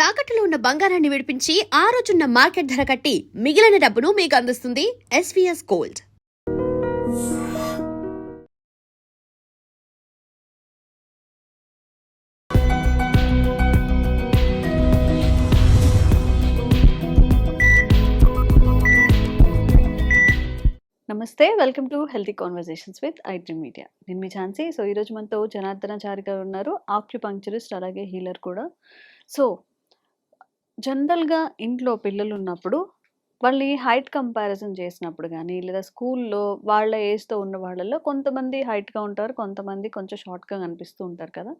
తాకట్టులో ఉన్న బంగారాన్ని విడిపించి ఆ రోజున్న మార్కెట్ ధర కట్టి మిగిలిన డబ్బును మీకు అందిస్తుంది ఎస్వీఎస్ గోల్డ్ నమస్తే welcome to healthy conversations with IT media నేను మీ ఝాన్సీ. సో ఈరోజు మనతో జనార్దనాచారి గారు ఉన్నారు. ఆక్యుపంక్చరిస్ట్ అలాగే హీలర్ కూడా. సో జనరల్గా ఇంట్లో పిల్లలు ఉన్నప్పుడు వాళ్ళని హైట్ కంపారిజన్ చేసినప్పుడు కానీ లేదా స్కూల్లో వాళ్ళ ఏజ్తో ఉన్న వాళ్ళల్లో కొంతమంది హైట్గా ఉంటారు కొంతమంది కొంచెం షార్ట్గా కనిపిస్తూ ఉంటారు కదా!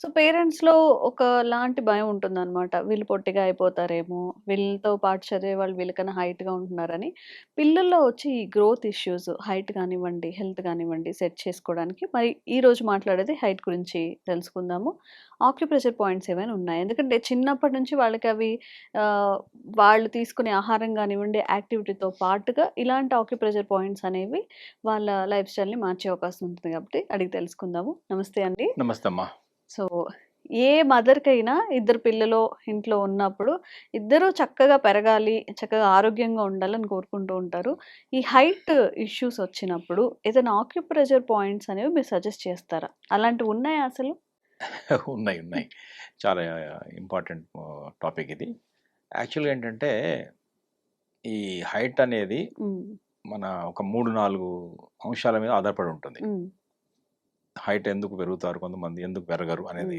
సో పేరెంట్స్లో ఒక లాంటి భయం ఉంటుందన్నమాట. వీళ్ళు పొట్టిగా అయిపోతారేమో వీళ్ళతో పాటు చదివే వాళ్ళు వీళ్ళకన్నా హైట్గా ఉంటున్నారని. పిల్లల్లో వచ్చి ఈ గ్రోత్ ఇష్యూస్ హైట్ కానివ్వండి హెల్త్ కానివ్వండి సెట్ చేసుకోవడానికి మరి ఈ రోజు మాట్లాడేది హైట్ గురించి తెలుసుకుందాము. ఆక్యుప్రెషర్ పాయింట్స్ ఏమైనా ఉన్నాయి. ఎందుకంటే చిన్నప్పటి నుంచి వాళ్ళకి అవి వాళ్ళు తీసుకునే ఆహారం కానివ్వండి యాక్టివిటీతో పాటుగా ఇలాంటి ఆక్యుప్రెషర్ పాయింట్స్ అనేవి వాళ్ళ లైఫ్ స్టైల్ని మార్చే అవకాశం ఉంటుంది కాబట్టి అడిగి తెలుసుకుందాము. నమస్తే అండి. నమస్తే అమ్మా. సో ఏ మదర్కైనా ఇద్దరు పిల్లలు ఇంట్లో ఉన్నప్పుడు ఇద్దరు చక్కగా పెరగాలి చక్కగా ఆరోగ్యంగా ఉండాలని కోరుకుంటూ ఉంటారు. ఈ హైట్ ఇష్యూస్ వచ్చినప్పుడు ఏదైనా ఆక్యుప్రెషర్ పాయింట్స్ అనేవి మీరు సజెస్ట్ చేస్తారా? అలాంటివి ఉన్నాయా అసలు? ఉన్నాయి ఉన్నాయి. చాలా ఇంపార్టెంట్ టాపిక్ ఇది. యాక్చువల్గా ఏంటంటే ఈ హైట్ అనేది మన ఒక మూడు నాలుగు అంశాల మీద ఆధారపడి ఉంటుంది. హైట్ ఎందుకు పెరుగుతారు? కొంతమంది ఎందుకు పెరగరు అనేది.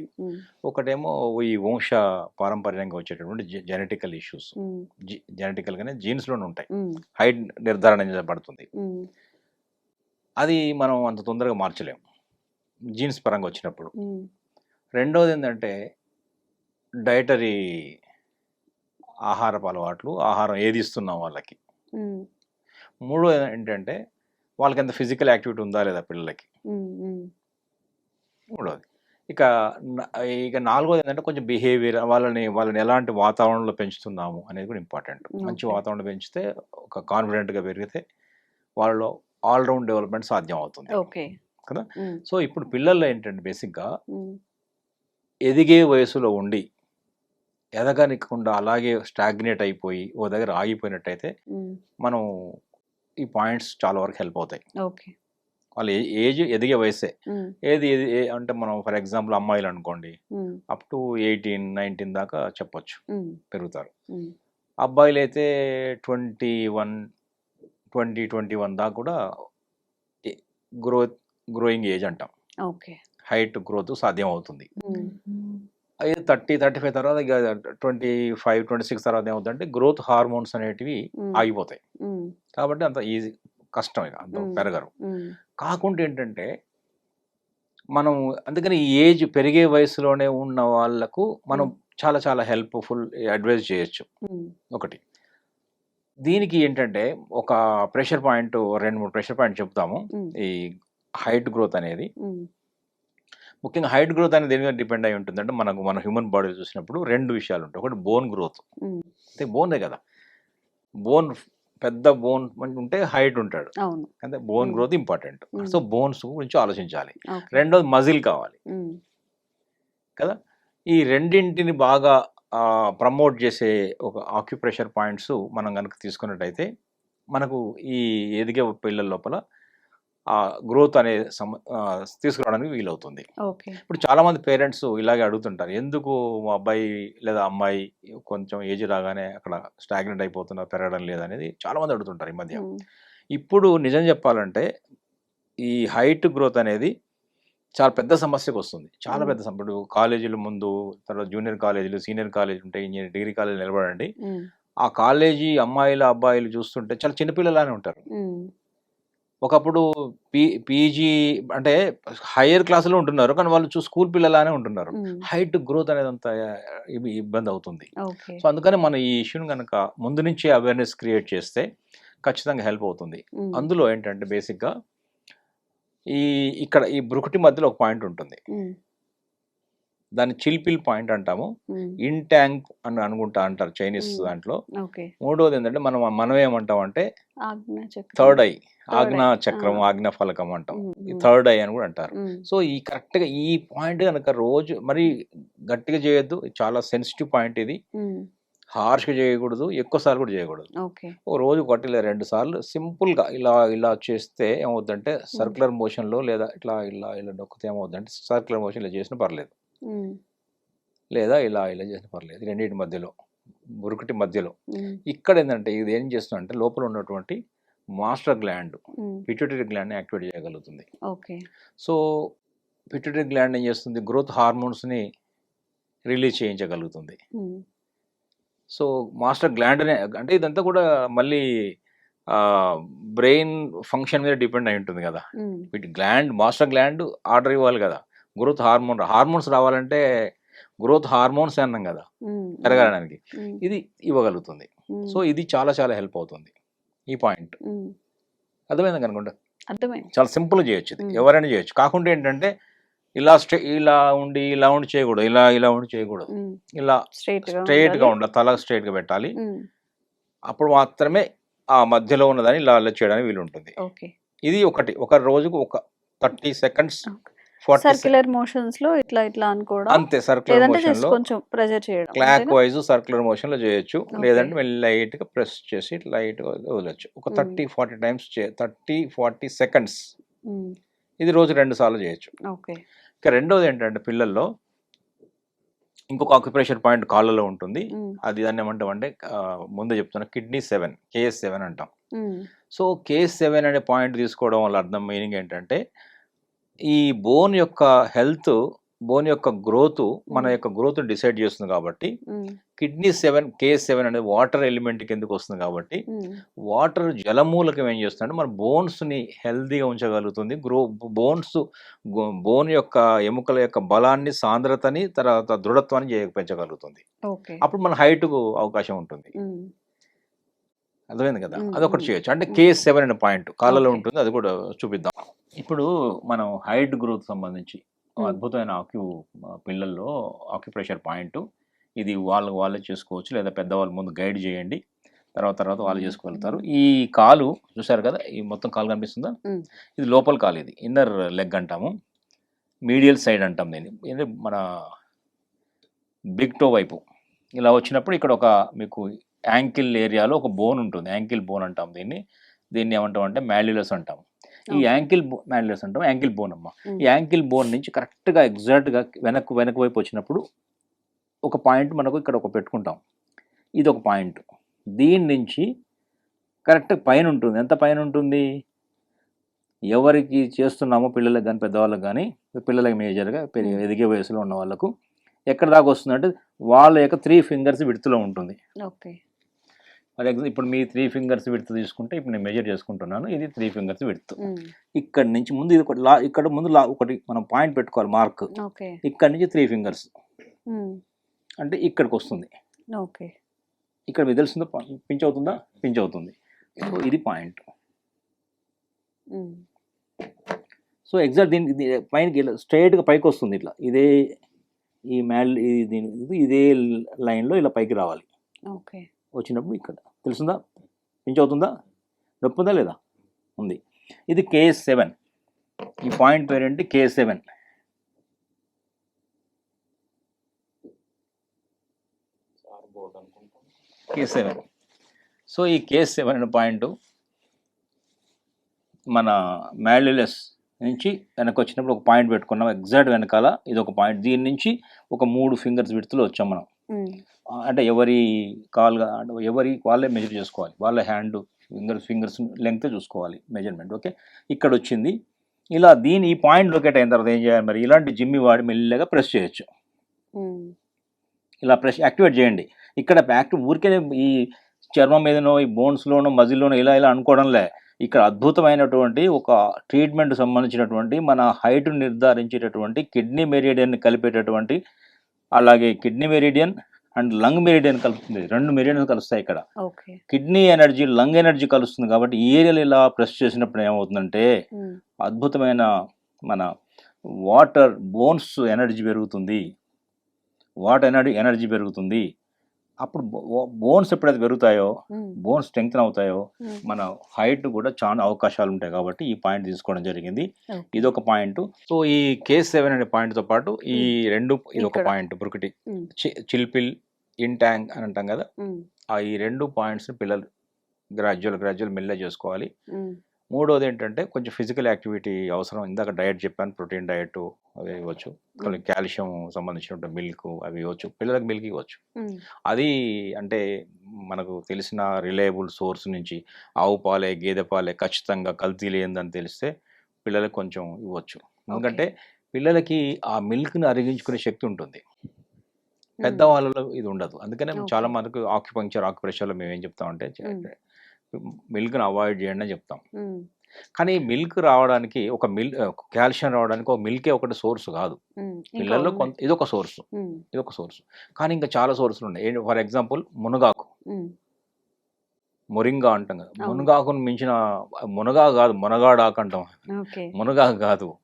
ఒకటేమో ఈ వంశ పారంపర్యంగా వచ్చేటటువంటి జెనెటికల్ ఇష్యూస్. జెనెటికల్గానే జీన్స్లోనే ఉంటాయి. హైట్ నిర్ధారణ చేయబడుతుంది అది మనం అంత తొందరగా మార్చలేం. జీన్స్ పరంగా వచ్చినప్పుడు. ఉమ్, రెండవది ఏంటంటే డైటరీ ఆహారపు అలవాట్లు ఆహారం ఏది ఇస్తున్నాం వాళ్ళకి? మూడోది ఏంటంటే వాళ్ళకి ఎంత ఫిజికల్ యాక్టివిటీ ఉందా లేదా పిల్లలకి? మూడోది. ఇక ఇక నాలుగోది ఏంటంటే కొంచెం బిహేవియర్ వాళ్ళని వాళ్ళని ఎలాంటి వాతావరణంలో పెంచుతున్నాము అనేది కూడా ఇంపార్టెంట్. మంచి. వాతావరణం పెంచితే ఒక కాన్ఫిడెంట్గా పెరిగితే వాళ్ళలో ఆల్రౌండ్ డెవలప్మెంట్ సాధ్యం అవుతుంది. ఓకే. కదా? సో ఇప్పుడు పిల్లల్లో ఏంటంటే బేసిక్గా ఎదిగే వయసులో ఉండి ఎదగనికుండా అలాగే స్టాగ్నేట్ అయిపోయి ఓ దగ్గర ఆగిపోయినట్టయితే మనం ఈ పాయింట్స్ చాలా వరకు హెల్ప్ అవుతాయి. ఓకే. వాళ్ళ ఏజ్ ఎదిగే వయసే. ఏది ఏది ఏ- అంటే మనం ఫర్ ఎగ్జాంపుల్ అమ్మాయిలు అనుకోండి అప్ టు ఎయిటీన్ నైన్టీన్ దాకా చెప్పొచ్చు. పెరుగుతారు. అబ్బాయిలు అయితే twenty one twenty twenty one దాకా కూడా గ్రోత్ గ్రోయింగ్ ఏజ్ అంటాం. ఓకే. హైట్ గ్రోత్ సాధ్యం అవుతుంది. అయితే థర్టీ థర్టీ ఫైవ్ తర్వాత ఇక ట్వంటీ ఫైవ్ ట్వంటీ సిక్స్ తర్వాత ఏమవుతుందంటే గ్రోత్ హార్మోన్స్ అనేటివి ఆగిపోతాయి. కాబట్టి అంత ఈజీ కష్టం ఇక అంత. పెరగరు. కాకుండా ఏంటంటే మనం అందుకని ఈ ఏజ్ పెరిగే వయసులోనే ఉన్న వాళ్ళకు మనం. చాలా చాలా హెల్ప్ఫుల్ అడ్వైజ్ చేయొచ్చు. ఒకటి. దీనికి ఏంటంటే ఒక ప్రెషర్ పాయింట్ రెండు మూడు ప్రెషర్ పాయింట్ చెప్తాము. ఈ హైట్ గ్రోత్ అనేది. ముఖ్యంగా హైట్ గ్రోత్ అనేది దేని మీద డిపెండ్ అయి ఉంటుందంటే మనకు మన హ్యూమన్ బాడీ చూసినప్పుడు రెండు విషయాలు ఉంటాయి. ఒకటి బోన్ గ్రోత్. అంటే బోనే కదా. బోన్ పెద్ద బోన్ ఉంటే హైట్ ఉంటాడు. అంటే bone. Growth important. So bones గురించి ఆలోచించాలి. రెండోది మజిల్ కావాలి. కదా. ఈ రెండింటిని బాగా ప్రమోట్ చేసే ఒక ఆక్యుప్రెషర్ పాయింట్స్ మనం కనుక తీసుకున్నట్టయితే మనకు ఈ ఎదిగే పిల్లల లోపల ఆ గ్రోత్ అనే సమ తీసుకురావడానికి వీలవుతుంది. ఇప్పుడు చాలామంది పేరెంట్స్ ఇలాగే అడుగుతుంటారు. ఎందుకు మా అబ్బాయి లేదా అమ్మాయి కొంచెం ఏజ్ రాగానే అక్కడ స్టాగ్నెంట్ అయిపోతున్నారు పెరగడం లేదనేది చాలామంది అడుగుతుంటారు ఈ మధ్య. ఇప్పుడు నిజం చెప్పాలంటే ఈ హైట్ గ్రోత్ అనేది చాలా పెద్ద సమస్యకు వస్తుంది. చాలా. పెద్ద సమ- ఇప్పుడు కాలేజీల ముందు తర్వాత జూనియర్ కాలేజీలు సీనియర్ కాలేజీలు ఉంటాయి ఇంజనీర్ డిగ్రీ కాలేజీలు నిలబడండి. ఆ కాలేజీ అమ్మాయిల అబ్బాయిలు చూస్తుంటే చాలా చిన్నపిల్లలానే ఉంటారు. ఒకప్పుడు పీ పీజీ అంటే హయ్యర్ క్లాసులో ఉంటున్నారు కానీ వాళ్ళు చూ స్కూల్ పిల్లలానే ఉంటున్నారు. హైట్ గ్రోత్ అనేది అంత ఇబ్- ఇబ్బంది అవుతుంది. సో అందుకని మనం ఈ ఇష్యూని కనుక ముందు నుంచే అవేర్నెస్ క్రియేట్ చేస్తే ఖచ్చితంగా హెల్ప్ అవుతుంది. అందులో ఏంటంటే బేసిక్గా ఈ ఇక్కడ ఈ బ్రుకుటి మధ్యలో ఒక పాయింట్ ఉంటుంది. దాన్ని చిల్పిల్ పాయింట్ అంటాము. ఇన్ ట్యాంక్ అని అనుకుంటా అంటారు చైనీస్. దాంట్లో. మూడోది ఏంటంటే మనం మనం ఏమంటాం అంటే థర్డ్ ఐ. ఆజ్ఞా. చక్రం. ఆజ్ఞా ఫలకం అంటాం. ఈ థర్డ్ ఐ అని కూడా అంటారు. సో ఈ కరెక్ట్గా ఈ పాయింట్ కనుక రోజు మరి గట్టిగా చేయొద్దు. చాలా సెన్సిటివ్ పాయింట్ ఇది. ఉమ్, హార్ష్గా చేయకూడదు. ఎక్కువ సార్లు కూడా చేయకూడదు. ఓ రోజు ఒకటి లేదా రెండు సార్లు. సింపుల్గా ఇలా ఇలా చేస్తే ఏమవుతుందంటే సర్క్యులర్ మోషన్లో లేదా ఇట్లా ఇలా ఇలా నొక్కితే ఏమవుతుందంటే సర్క్యులర్ మోషన్ ఇలా చేసినా పర్లేదు. లేదా ఇలా ఇలా చేసినా పర్లేదు. రెండింటి మధ్యలో మురుకుటి మధ్యలో. ఇక్కడ ఏంటంటే ఇది ఏం చేస్తుందంటే లోపల ఉన్నటువంటి మాస్టర్ గ్లాండ్ పిట్యూటరీ గ్లాండ్ని యాక్టివేట్ చేయగలుగుతుంది. ఓకే. సో పిట్యూటరీ గ్లాండ్ ఏం చేస్తుంది? గ్రోత్ హార్మోన్స్ని రిలీజ్ చేయించగలుగుతుంది. సో మాస్టర్ గ్లాండ్ అనే అంటే ఇదంతా కూడా మళ్ళీ బ్రెయిన్ ఫంక్షన్ మీద డిపెండ్ అయి ఉంటుంది కదా. గ్లాండ్ మాస్టర్ గ్లాండ్ ఆర్డర్ ఇవ్వాలి కదా. గ్రోత్ హార్మోన్ హార్మోన్స్ రావాలంటే గ్రోత్ హార్మోన్స్ అన్నాం కదా. పెరగడానికి. ఇది ఇవ్వగలుగుతుంది. సో ఇది చాలా చాలా హెల్ప్ అవుతుంది. ఈ పాయింట్. అర్థమైంది అనుకుంటా అర్థమైంది. చాలా సింపుల్ చేయొచ్చు ఇది. ఎవరైనా చేయొచ్చు. కాకుండా ఏంటంటే ఇలా స్ట్రే ఇలా ఉండి ఇలా ఉండి చేయకూడదు. ఇలా ఇలా ఉండి చేయకూడదు. ఇలా స్ట్రైట్గా ఉండాలి. తల స్ట్రైట్గా పెట్టాలి. అప్పుడు మాత్రమే ఆ మధ్యలో ఉన్నదాన్ని ఇలా చేయడానికి వీలు ఉంటుంది ఓకే. ఇది ఒకటి. ఒక రోజుకు ఒక థర్టీ సెకండ్స్ సర్క్యులర్ మోషన్స్లో ఇట్లా ఇట్లా అనుకోవడం. అంతే సర్క్యులర్ మోషన్లో కొంచెం ప్రెజర్ చేయడం క్లాక్? వైజ్ సర్క్యులర్ మోషన్లో చేయొచ్చు. లేదంటే మళ్ళీ లైట్గా ప్రెస్ చేసి లైట్గా వదలొచ్చు. ఒక. Thirty forty times thirty forty seconds ఇది రోజు రెండు సార్లు చేయొచ్చు. ఇక రెండోది ఏంటంటే పిల్లల్లో ఇంకొక ఆక్యుపేషన్ పాయింట్ కాళ్ళలో ఉంటుంది. ఉమ్, అది దాన్ని ఏమంటాం అంటే ముందే చెప్తున్నా కిడ్నీ సెవెన్ కేఎస్ సెవెన్ అంటాం. ఉమ్, సో కేఎస్ సెవెన్ అనే పాయింట్ తీసుకోవడం వల్ల అర్థం మీనింగ్ ఏంటంటే ఈ బోన్ యొక్క హెల్త్ బోన్ యొక్క గ్రోత్ మన. యొక్క గ్రోత్ డిసైడ్ చేస్తుంది కాబట్టి కిడ్నీ సెవెన్ కేఎస్ సెవెన్ అనేది వాటర్ ఎలిమెంట్ కిందకి వస్తుంది కాబట్టి వాటర్ జలమూలకం ఏం చేస్తుందంటే మన బోన్స్ని హెల్తీగా ఉంచగలుగుతుంది. గ్రో బోన్స్ బోన్ యొక్క ఎముకల యొక్క బలాన్ని సాంద్రతని తర్వాత దృఢత్వాన్ని పెంచగలుగుతుంది. అప్పుడు మన హైట్కు అవకాశం ఉంటుంది. అర్థమైంది కదా? అదొకటి. చేయొచ్చు. అంటే కేఎస్ సెవెన్ అనే పాయింట్ కాళ్ళలో Okay. ఉంటుంది అది కూడా చూపిద్దాం. ఇప్పుడు మనం హైట్ గ్రోత్ సంబంధించి. అద్భుతమైన ఆక్యూ పిల్లల్లో ఆక్యుప్రెషర్ పాయింట్ ఇది వాళ్ళు వాళ్ళే చేసుకోవచ్చు లేదా పెద్దవాళ్ళు ముందు గైడ్ చేయండి తర్వాత తర్వాత వాళ్ళు చేసుకోగలుగుతారు ఈ కాలు చూసారు కదా ఈ మొత్తం కాలు కనిపిస్తుందా. ఇది లోపల కాలు ఇది ఇన్నర్ లెగ్ అంటాము మీడియల్ సైడ్ అంటాం దీన్ని. ఇది మన బిగ్ టో వైపు. ఇలా వచ్చినప్పుడు ఇక్కడ ఒక మీకు యాంకిల్ ఏరియాలో ఒక బోన్ ఉంటుంది. యాంకిల్ బోన్ అంటాం దీన్ని. దీన్ని ఏమంటాం అంటే మ్యాల్యులస్ అంటాం. ఈ. యాంకిల్ మ్యాల్యులస్ అంటాం. యాంకిల్ బోన్ అమ్మ. ఈ యాంకిల్ బోన్ నుంచి కరెక్ట్గా ఎగ్జాక్ట్గా వెనక్కు వెనక వైపు వచ్చినప్పుడు ఒక పాయింట్ మనకు ఇక్కడ ఒక పెట్టుకుంటాం. ఇది ఒక పాయింట్. దీని నుంచి కరెక్ట్ పైన ఉంటుంది. ఎంత పైన ఉంటుంది? ఎవరికి చేస్తున్నామో పిల్లలకు కానీ పెద్దవాళ్ళకి కానీ పిల్లలకి మేజర్గా పెరిగే. ఎదిగే వయసులో ఉన్న వాళ్ళకు ఎక్కడ దాకా వస్తుందంటే వాళ్ళ యొక్క త్రీ ఫింగర్స్ విడుతులో ఉంటుంది. ఓకే. ఫర్ ఎగ్జాంపుల్ ఇప్పుడు మీ త్రీ ఫింగర్స్ విడుతు తీసుకుంటే ఇప్పుడు నేను మెజర్ చేసుకుంటున్నాను. ఇది త్రీ ఫింగర్స్ విడుతు. ఇక్కడ నుంచి ముందు ఇది ఒకటి లా ఇక్కడ ముందు లా ఒకటి మనం పాయింట్ పెట్టుకోవాలి మార్క్. ఇక్కడ నుంచి త్రీ ఫింగర్స్. అంటే ఇక్కడికి వస్తుంది. ఓకే. ఇక్కడ మీకు తెలుస్తుందా? పించ్ అవుతుందా? పించ్ అవుతుంది. సో ఇది పాయింట్. సో ఎగ్జాక్ట్ దీని ఇది పైనకి ఇలా స్ట్రైట్గా పైకి వస్తుంది ఇట్లా. ఇదే ఈ మ్యాల్ ఇది దీని ఇదే లైన్లో ఇలా పైకి రావాలి. ఓకే. వచ్చినప్పుడు ఇక్కడ. తెలుసుందా? పించ్ అవుతుందా నొప్పి ఉందా లేదా? ఉంది. ఇది కేఎస్ సెవెన్ ఈ పాయింట్ పేరేంటి? KS seven KS seven so ఈ కేఎస్ సెవెన్ అనే పాయింట్ మన మ్యాల్యులస్ నుంచి వెనక వచ్చినప్పుడు ఒక పాయింట్ పెట్టుకున్నాం. ఎగ్జాక్ట్ వెనకాల ఇది ఒక పాయింట్ దీని నుంచి ఒక మూడు ఫింగర్స్ విడుతులు వచ్చాం మనం. అంటే ఎవరి కాల్గా అంటే ఎవరి వాళ్ళే మెజర్ చేసుకోవాలి. వాళ్ళ హ్యాండ్ ఫింగర్స్ ఫింగర్స్ లెంగ్త్ చూసుకోవాలి మెజర్మెంట్ ఓకే ఇక్కడ వచ్చింది. ఇలా దీని ఈ పాయింట్ లొకేట్ అయిన తర్వాత ఏం చేయాలి మరి? ఇలాంటి జిమ్మి వాడి మెల్లగా ప్రెస్ చేయొచ్చు. ఇలా ప్రెస్ యాక్టివేట్ చేయండి. ఇక్కడ యాక్టివ్ ఊరికే ఈ చర్మం మీదనో ఈ బోన్స్లోనో మజిల్లోనో ఇలా ఇలా అనుకోవడంలే ఇక్కడ అద్భుతమైనటువంటి ఒక ట్రీట్మెంట్ సంబంధించినటువంటి మన హైట్ నిర్ధారించేటటువంటి కిడ్నీ మెరిడియన్ కలిపేటటువంటి అలాగే kidney meridian and lung meridian కలుపుతుంది రెండు మెరిడియన్ కలుస్తాయి ఇక్కడ. కిడ్నీ ఎనర్జీ లంగ్ ఎనర్జీ కలుస్తుంది కాబట్టి ఈ ఏరియాలో ఇలా ప్రెస్ చేసినప్పుడు ఏమవుతుందంటే అద్భుతమైన మన వాటర్ బోన్స్ ఎనర్జీ పెరుగుతుంది. వాట్ ఎనర్జీ ఎనర్జీ పెరుగుతుంది. అప్పుడు బోన్స్ ఎప్పుడైతే పెరుగుతాయో బోన్స్ స్ట్రెంగ్త్ అవుతాయో మన హైట్ కూడా చాలా అవకాశాలు ఉంటాయి కాబట్టి ఈ పాయింట్ తీసుకోవడం జరిగింది. ఇది ఒక పాయింట్. సో ఈ కేస్ సెవెన్ అనే పాయింట్తో పాటు ఈ రెండు ఇది ఒక. పాయింట్ బ్రుకిటి చిల్పిల్ ఇన్ ట్యాంక్ అని అంటాం కదా. ఆ ఈ రెండు పాయింట్స్ పిల్లలు గ్రాడ్యువల్ గ్రాడ్యువల్ మెల్ల చేసుకోవాలి. మూడోది ఏంటంటే కొంచెం ఫిజికల్ యాక్టివిటీ అవసరం. ఇందాక డయట్ చెప్పాను ప్రోటీన్ డయట్ అవి ఇవ్వచ్చు. కొన్ని కాల్షియం సంబంధించిన మిల్క్ అవి ఇవ్వచ్చు. పిల్లలకు మిల్క్ ఇవ్వచ్చు. అది అంటే మనకు తెలిసిన రిలయబుల్ సోర్స్ నుంచి ఆవు పాలే గేదె పాలే ఖచ్చితంగా కల్తీ లేదని తెలిస్తే పిల్లలకు కొంచెం ఇవ్వచ్చు. ఎందుకంటే పిల్లలకి ఆ మిల్క్ని అరిగించుకునే శక్తి ఉంటుంది. పెద్దవాళ్ళలో ఇది ఉండదు. అందుకనే. చాలా మనకు ఆక్యుపంక్చర్ ఆక్యుప్రెషర్లో మేము ఏం చెప్తామంటే మిల్క్ని అవాయిడ్ చేయండి అని చెప్తాం. కానీ మిల్క్ రావడానికి ఒక మిల్ కాల్షియం రావడానికి ఒక మిల్కే ఒకటి సోర్స్ కాదు. పిల్లల్లో. కొంత ఇదొక సోర్స్. ఇదొక సోర్స్. కానీ ఇంకా చాలా సోర్సులు ఉన్నాయి. ఫర్ ఎగ్జాంపుల్ మునగాకు. మొరింగా అంటాం కదా. మునగాకును మించిన మునగా కాదు మునగాడాకు అంటాం. మునగాకు కాదు.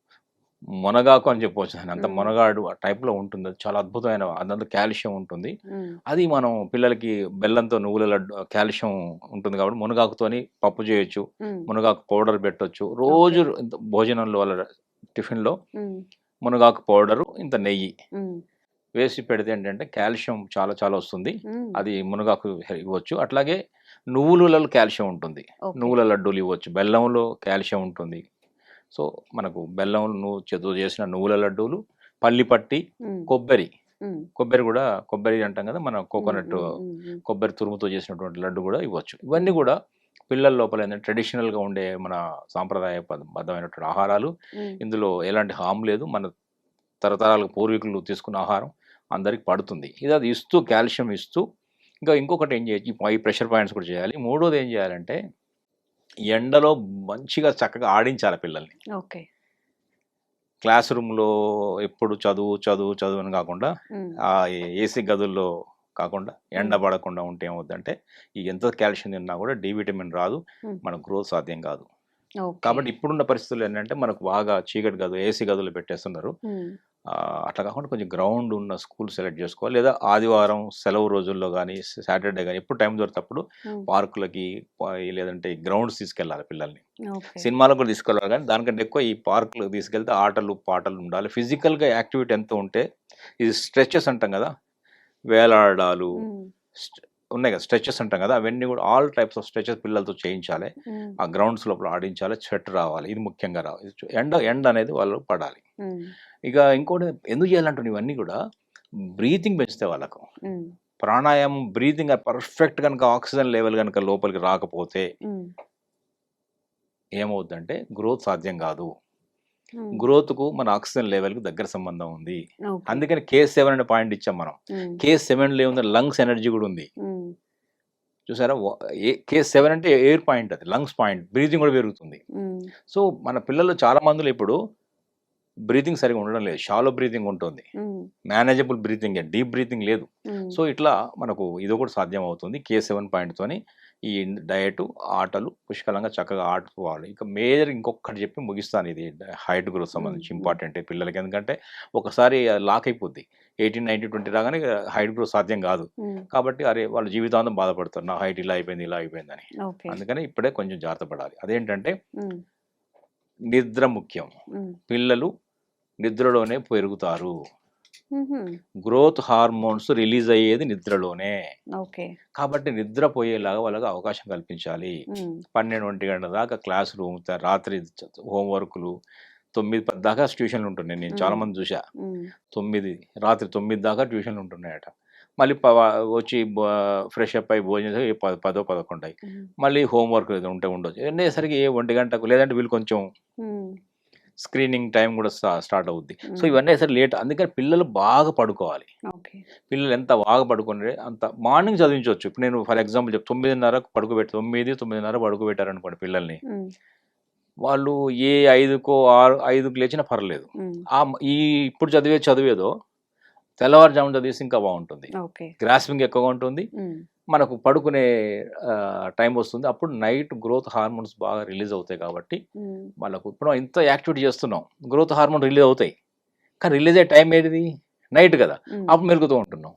మునగాకు అని చెప్పవచ్చు దాన్ని. అంత. మునగాడు ఆ టైప్లో ఉంటుంది. అది చాలా అద్భుతమైన అదంతా కాల్షియం ఉంటుంది. అది మనం పిల్లలకి బెల్లంతో నువ్వుల లడ్డు కాల్షియం ఉంటుంది కాబట్టి మునగాకుతోని పప్పు చేయొచ్చు మునగాకు పౌడర్ పెట్టొచ్చు. రోజు భోజనంలో వాళ్ళ టిఫిన్లో మునగాకు పౌడరు ఇంత నెయ్యి వేసి పెడితే ఏంటంటే కాల్షియం చాలా చాలా వస్తుంది. అది మునగాకు ఇవ్వచ్చు. అట్లాగే నువ్వులలో కాల్షియం ఉంటుంది. నువ్వుల లడ్డూలు ఇవ్వచ్చు. బెల్లంలో కాల్షియం ఉంటుంది. సో మనకు బెల్లం నువ్వు చేతితో చేసిన నువ్వుల లడ్డూలు పల్లి పట్టి కొబ్బరి. కొబ్బరి కూడా కొబ్బరి అంటాం కదా మన కోకోనట్ కొబ్బరి తురుముతో చేసినటువంటి లడ్డు కూడా ఇవ్వచ్చు. ఇవన్నీ కూడా పిల్లల లోపల ఏంటంటే ట్రెడిషనల్గా ఉండే మన సాంప్రదాయ బద్ధమైనటువంటి ఆహారాలు. ఇందులో ఎలాంటి హామ్ లేదు. మన తరతరాలకు పూర్వీకులు తీసుకున్న ఆహారం అందరికి పడుతుంది. ఇది అది ఇస్తూ కాల్షియం ఇస్తూ. ఇంకా ఇంకొకటి ఏం చేయొచ్చు ఈ ప్రెషర్ పాయింట్స్ కూడా చేయాలి. మూడోది ఏం చేయాలంటే ఎండలో మంచిగా చక్కగా ఆడించాలి పిల్లల్ని ఓకే క్లాస్ రూమ్లో ఎప్పుడు చదువు చదువు చదువు అని కాకుండా ఆ ఏసీ గదుల్లో కాకుండా ఎండ పడకుండా ఉంటే ఏమవుద్దంటే ఈ ఎంత కాల్షియం తిన్నా కూడా డి విటమిన్ రాదు. మన గ్రోత్ సాధ్యం కాదు. కాబట్టి ఇప్పుడున్న పరిస్థితులు ఏంటంటే మనకు బాగా చీకటి గదు ఏసీ గదులు పెట్టేస్తున్నారు. అట్లా కాకుండా కొంచెం గ్రౌండ్ ఉన్న స్కూల్ సెలెక్ట్ చేసుకోవాలి. లేదా ఆదివారం సెలవు రోజుల్లో కానీ సాటర్డే కానీ ఎప్పుడు టైం దొరికినప్పుడు పార్కులకి లేదంటే గ్రౌండ్స్ తీసుకెళ్ళాలి పిల్లల్ని. సినిమాలకు కూడా తీసుకెళ్ళాలి కానీ దానికంటే ఎక్కువ ఈ పార్కులకు తీసుకెళ్తే ఆటలు పాటలు ఉండాలి. ఫిజికల్గా యాక్టివిటీ ఎంత ఉంటే ఇది స్ట్రెచెస్ అంటాం కదా వేలాడాలు ఉన్నాయి కదా స్ట్రెచెస్ అంటాం కదా అవన్నీ కూడా ఆల్ టైప్స్ ఆఫ్ స్ట్రెచెస్ పిల్లలతో చేయించాలి. ఆ గ్రౌండ్స్ లోపల ఆడించాలి స్వెట్ రావాలి ఇది ముఖ్యంగా రావాలి. ఎండ ఎండ అనేది వాళ్ళు పడాలి. ఇక ఇంకోటి ఎందుకు చేయాలంటే ఇవన్నీ కూడా బ్రీతింగ్ పెంచితే వాళ్ళకు. ప్రాణాయామం బ్రీతింగ్ పర్ఫెక్ట్ కనుక ఆక్సిజన్ లెవెల్ కనుక లోపలికి రాకపోతే ఏమవుద్దంటే గ్రోత్ సాధ్యం కాదు. ఉమ్, గ్రోత్కు మన ఆక్సిజన్ లెవెల్కి దగ్గర సంబంధం ఉంది. అందుకని కే సెవెన్ అనే పాయింట్ ఇచ్చాం మనం. కే సెవెన్లో ఏముంది లంగ్స్ ఎనర్జీ కూడా ఉంది. చూసారా? కే సెవెన్ అంటే ఎయిర్ పాయింట్ అది లంగ్స్ పాయింట్ బ్రీతింగ్ కూడా పెరుగుతుంది. సో మన పిల్లలు చాలా మందిలో ఇప్పుడు బ్రీతింగ్ సరిగా ఉండడం లేదు షాలో బ్రీతింగ్ ఉంటుంది. మేనేజబుల్ బ్రీతింగ్ డీప్ బ్రీతింగ్ లేదు. సో ఇట్లా మనకు ఇది కూడా సాధ్యం అవుతుంది కే సెవెన్ పాయింట్తోని. ఈ డయట్ ఆటలు పుష్కలంగా చక్కగా ఆడుకోవాలి. ఇక మేజర్ ఇంకొకటి చెప్పి ముగిస్తాను ఇది హైట్ గ్రోత్ సంబంధించి. ఇంపార్టెంట్ పిల్లలకి. ఎందుకంటే ఒకసారి లాక్ అయిపోద్ది. ఎయిటీన్ నైన్టీ ట్వంటీ రాగానే హైట్ గ్రోత్ సాధ్యం కాదు. కాబట్టి అరే వాళ్ళ జీవితాంతం బాధపడతారు. నా హైట్ ఇలా అయిపోయింది ఇలా అయిపోయిందని. అందుకని ఇప్పుడే కొంచెం జాగ్రత్త పడాలి. అదేంటంటే నిద్ర ముఖ్యం. పిల్లలు నిద్రలోనే పెరుగుతారు. గ్రోత్ హార్మోన్స్ రిలీజ్ అయ్యేది నిద్రలోనే. కాబట్టి నిద్రపోయేలాగా వాళ్ళకి అవకాశం కల్పించాలి. పన్నెండు ఒంటి గంటల దాకా క్లాస్ రూమ్ రాత్రి హోంవర్క్లు తొమ్మిది పది దాకా ట్యూషన్లు ఉంటున్నాయి. నేను చాలా. మంది చూసా తొమ్మిది రాత్రి తొమ్మిది దాకా ట్యూషన్లు ఉంటున్నాయట. మళ్ళీ వచ్చి ఫ్రెష్ అప్ అయి భోజనం చేసి పదో పదకొండు అయ్యి. మళ్ళీ హోంవర్క్ ఏదో ఉంటే ఉండొచ్చు. అనేసరికి ఏ ఒంటి గంటకు లేదంటే వీళ్ళు కొంచెం స్క్రీనింగ్ టైం కూడా స్టా- స్టార్ట్ అవుద్ది. సో ఇవన్నీ సరే లేట్ అందుకని పిల్లలు బాగా పడుకోవాలి. పిల్లలు ఎంత బాగా పడుకునే అంత మార్నింగ్ చదివించవచ్చు. ఇప్పుడు నేను ఫర్ ఎగ్జాంపుల్ చెప్ తొమ్మిదిన్నర పడుకోబెట్టి తొమ్మిది తొమ్మిదిన్నర పడుకోబెట్టారు అనుకోండి పిల్లల్ని వాళ్ళు ఏ ఐదుకో ఆరు ఐదుకు లేచినా పర్లేదు. ఆ ఈ ఇప్పుడు చదివే చదివేదో తెల్లవారుజామున చదివేసి ఇంకా బాగుంటుంది. గ్రాస్పింగ్ ఎక్కువగా ఉంటుంది. మనకు పడుకునే టైం వస్తుంది. అప్పుడు నైట్ గ్రోత్ హార్మోన్స్ బాగా రిలీజ్ అవుతాయి కాబట్టి వాళ్ళకు ఇప్పుడు ఇంత యాక్టివిటీ చేస్తున్నాం గ్రోత్ హార్మోన్ రిలీజ్ అవుతాయి. కానీ రిలీజ్ అయ్యే టైం ఏది? నైట్ కదా. అప్పుడు మెలుగుతూ ఉంటున్నాం.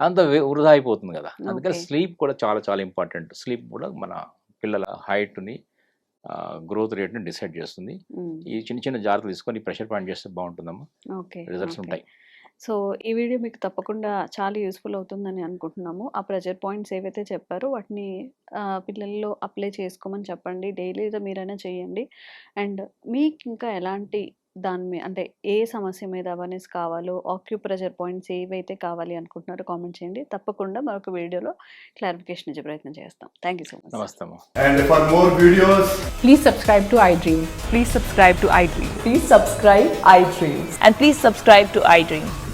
అంత వృధా అయిపోతుంది కదా. అందుకని. స్లీప్ కూడా చాలా చాలా ఇంపార్టెంట్. స్లీప్ కూడా మన పిల్లల హైట్ని గ్రోత్ రేట్ని డిసైడ్ చేస్తుంది. ఈ చిన్న చిన్న జాగ్రత్తలు తీసుకొని ప్రెషర్ పాయింట్ చేస్తే బాగుంటుందమ్మా. రిజల్ట్స్. ఉంటాయి. సో ఈ వీడియో మీకు తప్పకుండా చాలా యూస్ఫుల్ అవుతుందని అనుకుంటున్నాము ఆ ప్రెజర్ పాయింట్స్ ఏవైతే చెప్పారో వాటిని పిల్లల్లో అప్లై చేసుకోమని చెప్పండి డైలీ మీరైనా చేయండి అండ్ మీకు ఇంకా ఎలాంటి దాని మీద అంటే ఏ సమస్య మీద అవేర్నెస్ కావాలో ఆక్యుప్రెజర్ పాయింట్స్ ఏవైతే కావాలి అనుకుంటున్నారో కామెంట్ చేయండి తప్పకుండా మరొక వీడియోలో క్లారిఫికేషన్ ఇచ్చే ప్రయత్నం చేస్తాం థ్యాంక్ యూ సో మచ్ నమస్తే అమ్మా And for more videos, Please subscribe to iDream. Please subscribe to iDream. Please subscribe iDream. And please subscribe to iDream.